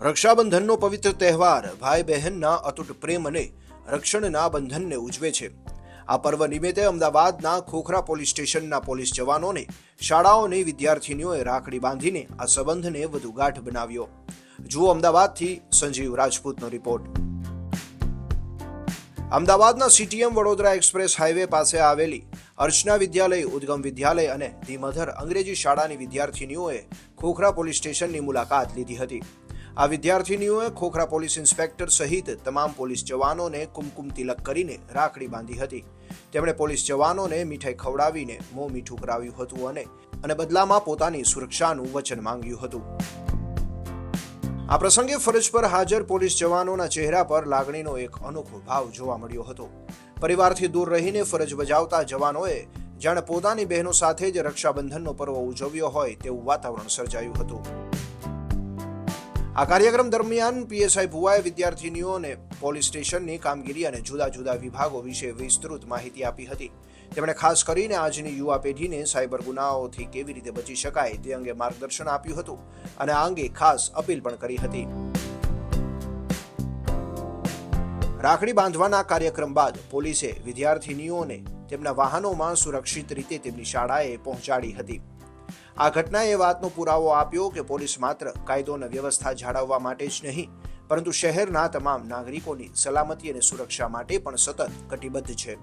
રક્ષાબંધનનો પવિત્ર તહેવાર ભાઈ બહેનના અતૂટ પ્રેમ અને રક્ષણના બંધનને ઉજવે છે. આ પર્વ નિમિત્તે અમદાવાદના ખોખરા પોલીસ સ્ટેશનના પોલીસ જવાનોને, શાળાઓની વિદ્યાર્થીનીઓએ રાખડી બાંધીને આ સંબંધને વધુ ગાઢ બનાવ્યો. જુઓ અમદાવાદથી સંજીવ રાજપૂતનો રિપોર્ટ. અમદાવાદના સીટીએમ વડોદરા એક્સપ્રેસ હાઈવે પાસે આવેલી અર્ચના વિદ્યાલય, ઉદ્ગમ વિદ્યાલય અને ધીમધર અંગ્રેજી શાળાની વિદ્યાર્થીનીઓએ ખોખરા પોલીસ સ્ટેશનની મુલાકાત લીધી હતી. આ વિદ્યાર્થીનીઓએ ખોખરા પોલીસ ઇન્સ્પેક્ટર સહિત તમામ પોલીસ જવાનોને કુમકુમ તિલક કરીને રાખડી બાંધી હતી. તેમણે પોલીસ જવાનોને મીઠાઈ ખવડાવીને મોં મીઠું કરાવ્યું હતું અને અને બદલામાં પોતાની સુરક્ષાનું વચન માંગ્યું હતું. આ પ્રસંગે ફરજ પર હાજર પોલીસ જવાનોના ચહેરા પર લાગણીનો એક અનોખો ભાવ જોવા મળ્યો હતો. પરિવારથી દૂર રહીને ફરજ બજાવતા જવાનોએ જાણે પોતાની બહેનો સાથે જ રક્ષાબંધનનો પર્વ ઉજવ્યો હોય તેવું વાતાવરણ સર્જાયું હતું. આ કાર્યક્રમ દરમિયાન પીએસઆઈ ભુવાએ વિદ્યાર્થીનીઓને પોલીસ સ્ટેશનની કામગીરી અને જુદા જુદા વિભાગો વિશે વિસ્તૃત માહિતી આપી હતી. તેમણે ખાસ કરીને આજની યુવા પેઢીને સાયબર ગુનાઓથી કેવી રીતે બચી શકાય તે અંગે માર્ગદર્શન આપ્યું હતું અને આ અંગે ખાસ અપીલ પણ કરી હતી. રાખડી બાંધવાના કાર્યક્રમ બાદ પોલીસે વિદ્યાર્થીનીઓને તેમના વાહનોમાં સુરક્ષિત રીતે તેમની શાળાએ પહોંચાડી હતી. આ ઘટનાએ વાતનો પુરાવો આપ્યો કે પોલીસ માત્ર કાયદો અને વ્યવસ્થા જાળવવા માટે જ નહીં, પરંતુ શહેરના તમામ નાગરિકોની સલામતી અને સુરક્ષા માટે પણ સતત કટિબદ્ધ છે.